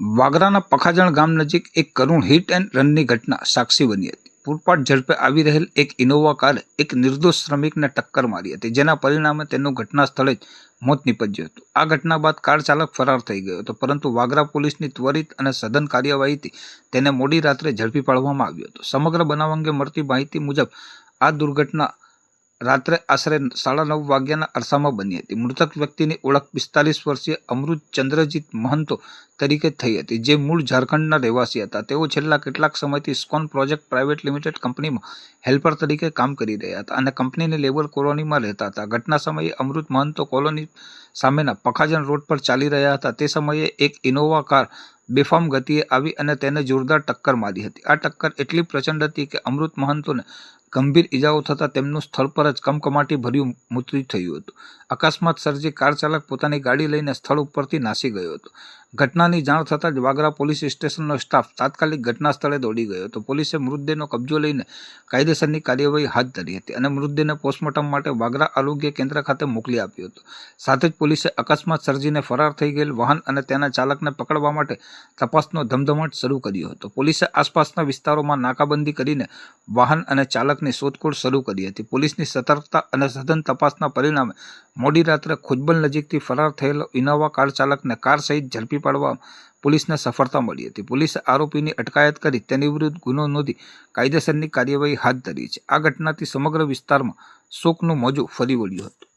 વાગરાના પખાજણ ગામ નજીક એક કરુણ હિટ એન્ડ રનની ઘટના સાક્ષી બની હતી. પૂરપાટ ઝડપે આવી રહેલ એક ઇનોવા કારે એક નિર્દોષ શ્રમિકને ટક્કર મારી હતી, જેના પરિણામે તેનું ઘટના સ્થળે જ મોત નીપજ્યું હતું. આ ઘટના બાદ કાર ચાલક ફરાર થઈ ગયો હતો, પરંતુ વાગરા પોલીસની ત્વરિત અને સઘન કાર્યવાહીથી તેને મોડી રાત્રે ઝડપી પાડવામાં આવ્યો હતો. સમગ્ર બનાવ અંગે મળતી માહિતી મુજબ, આ દુર્ઘટના રાત્રે આશરે સાડા નવ વાગ્યાના અરસામાં બની હતી. મૃતક વ્યક્તિની ઓળખ પિસ્તાલીસ વર્ષીય અમૃત ચંદ્રજીત મહંતો તરીકે થઈ હતી, જે મૂળ ઝારખંડના રહેવાસી હતા. તેઓ છેલ્લા કેટલાક સમયથી સ્કોન પ્રોજેક્ટ પ્રાઇવેટ લિમિટેડ કંપનીમાં હેલ્પર તરીકે કામ કરી રહ્યા હતા અને કંપનીની લેબર કોલોનીમાં રહેતા હતા. ઘટના સમયે અમૃત મહંતો કોલોની સામેના પખાજન રોડ પર ચાલી રહ્યા હતા. તે સમયે એક ઇનોવા કાર બેફામ ગતિએ આવી અને તેને જોરદાર ટક્કર મારી હતી. આ ટક્કર એટલી પ્રચંડ હતી કે અમૃત મહંતોને ગંભીર ઈજાઓ થતાં તેમનું સ્થળ પર જ કમકમાટી ભર્યું મૃત્યુ થયું હતું. અકસ્માત સર્જી કાર ચાલક પોતાની ગાડી લઈને સ્થળ ઉપરથી નાસી ગયો હતો. ઘટનાની જાણ થતાં જ વાગરા પોલીસ સ્ટેશનનો સ્ટાફ તાત્કાલિક ઘટના સ્થળે દોડી ગયો. હતો પોલીસે મૃતદેહનો કબજો લઈને કાયદેસરની કાર્યવાહી હાથ ધરી હતી અને મૃતદેહને પોસ્ટમોર્ટમ માટે વાગરા આરોગ્ય કેન્દ્ર ખાતે મોકલી આપ્યો હતો. સાથે જ પોલીસે અકસ્માત સર્જીને ફરાર થઈ ગયેલ વાહન અને તેના ચાલકને પકડવા માટે તપાસનો ધમધમાટ શરૂ કર્યો હતો. પોલીસે આસપાસના વિસ્તારોમાં નાકાબંધી કરીને વાહન અને ચાલકની શોધખોળ શરૂ કરી હતી. પોલીસની સતર્કતા અને સઘન તપાસના પરિણામે મોડી રાત્રે ખુજબલ નજીકથી ફરાર થયેલો ઇનોવા કાર ચાલકને કાર સહિત ઝડપી પાડવા પોલીસને સફળતા મળી હતી. પોલીસે આરોપીની અટકાયત કરી તેની વિરુદ્ધ ગુનો નોંધી કાયદેસરની કાર્યવાહી હાથ ધરી છે. આ ઘટનાથી સમગ્ર વિસ્તારમાં શોકનું મોજું ફરી વળ્યું હતું.